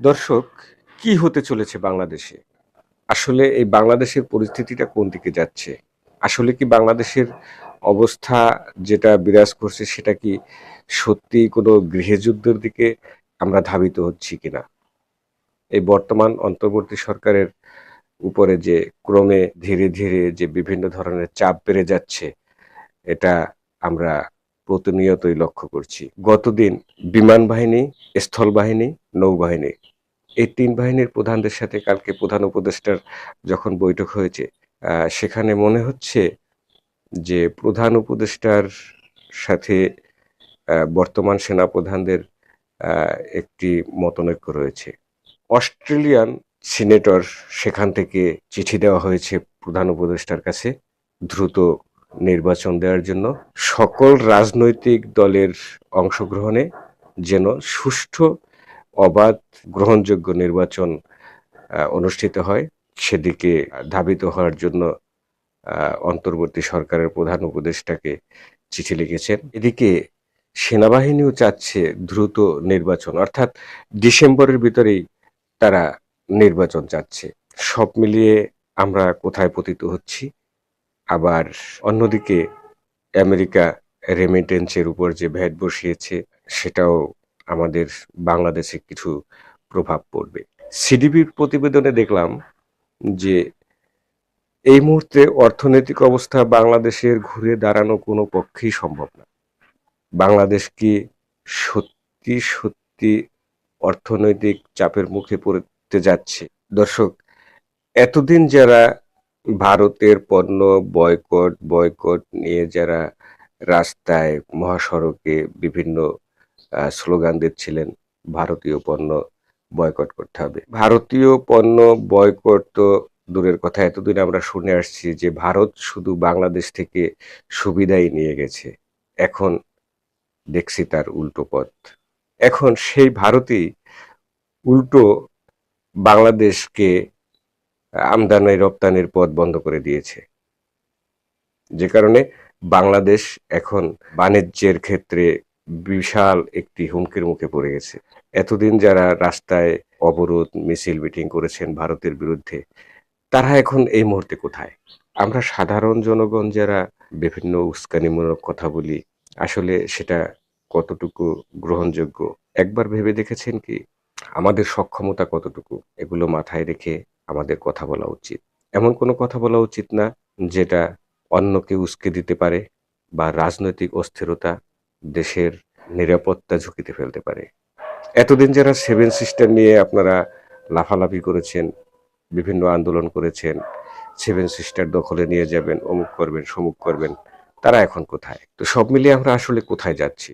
দর্শক, কি হতে চলেছে বাংলাদেশে? আসলে এই বাংলাদেশের পরিস্থিতিটা কোন দিকে যাচ্ছে? আসলে কি বাংলাদেশের অবস্থা যেটা বিরাজ করছে সেটা কি সত্যি কোনো গৃহযুদ্ধের দিকে আমরা ধাবিত হচ্ছি কিনা? এই বর্তমান অন্তর্বর্তী সরকারের উপরে যে ক্রমে ধীরে ধীরে যে বিভিন্ন ধরনের চাপ বেড়ে যাচ্ছে, এটা আমরা প্রতিনিয়তই লক্ষ্য করছি। গতদিন বিমান বাহিনী, স্থল বাহিনী নৌবাহিনী এই তিন বাহিনীর প্রধানদের সাথে কালকে প্রধান উপদেষ্টার যখন বৈঠক হয়েছে সেখানে মনে হচ্ছে যে প্রধান উপদেষ্টার সাথে বর্তমান সেনাপ্রধানদের একটি মতনৈক্য রয়েছে। অস্ট্রেলিয়ান সিনেটর সেখান থেকে চিঠি দেওয়া হয়েছে প্রধান উপদেষ্টার কাছে। দ্রুত নির্বাচন দেওয়ার জন্য সকল রাজনৈতিক দলের অংশগ্রহণে যেন সুষ্ঠু, অবাধ, গ্রহণযোগ্য নির্বাচন অনুষ্ঠিত হয়, সেদিকে ধাবিত হওয়ার জন্য অন্তর্বর্তী সরকারের প্রধান উপদেষ্টাকে চিঠি লিখেছেন। এদিকে সেনাবাহিনীও চাচ্ছে দ্রুত নির্বাচন, অর্থাৎ ডিসেম্বরের ভিতরেই তারা নির্বাচন চাচ্ছে। সব মিলিয়ে আমরা কোথায় পতিত হচ্ছি? আবার অন্যদিকে আমেরিকা রেমিটেন্সের উপর যে ভ্যাট বসিয়েছে, সেটাও আমাদের বাংলাদেশে কিছু প্রভাব পড়বে। সিডিবির প্রতিবেদনে দেখলাম যে এই মুহূর্তে অর্থনৈতিক অবস্থা বাংলাদেশের ঘুরে দাঁড়ানো কোনো পক্ষেই সম্ভব না। বাংলাদেশ কি সত্যি সত্যি অর্থনৈতিক চাপের মুখে পড়তে যাচ্ছে? দর্শক, এতদিন যারা ভারতের পণ্য বয়কট বয়কট নিয়ে যারা রাস্তায় মহাসড়কে বিভিন্ন স্লোগান দিচ্ছিলেন, ভারতীয় পণ্য বয়কট করতে হবে। ভারতীয় পণ্য বয়কট তো দূরের কথা, এতদিন আমরা শুনে আসছি যে ভারত শুধু বাংলাদেশ থেকে সুবিধাই নিয়ে গেছে। এখন দেখছি তার উল্টো পথ। এখন সেই ভারতই উল্টো বাংলাদেশকে আমদানি রপ্তানির পথ বন্ধ করে দিয়েছে। যে কারণে বাংলাদেশ এখন বাণিজ্যের ক্ষেত্রে বিশাল একটি হুমকির মুখে পড়ে গেছে। এতদিন যারা রাস্তায় অবরোধ, মিছিল, মিটিং করেছেন ভারতের বিরুদ্ধে, তারা এখন এই মুহূর্তে কোথায়? আমরা সাধারণ জনগণ যারা বিভিন্ন উস্কানিমূলক কথা বলি, আসলে সেটা কতটুকু গ্রহণযোগ্য? একবার ভেবে দেখেছেন কি? আমাদের সক্ষমতা কতটুকু? এগুলো মাথায় রেখে আমাদের কথা বলা উচিত। এমন কোনো কথা বলা উচিত না যেটা অন্যকে উস্কে দিতে পারে বা রাজনৈতিক অস্থিরতা দেশের নিরাপত্তা ঝুঁকিতে ফেলতে পারে। এতদিন যারা সেভেন সিস্টার নিয়ে আপনারা লাফালাফি করেছেন, বিভিন্ন আন্দোলন করেছেন, সেভেন সিস্টার দখলে নিয়ে যাবেন, অমুক করবেন সমুক করবেন, তারা এখন কোথায়? তো সব মিলিয়ে আমরা আসলে কোথায় যাচ্ছি?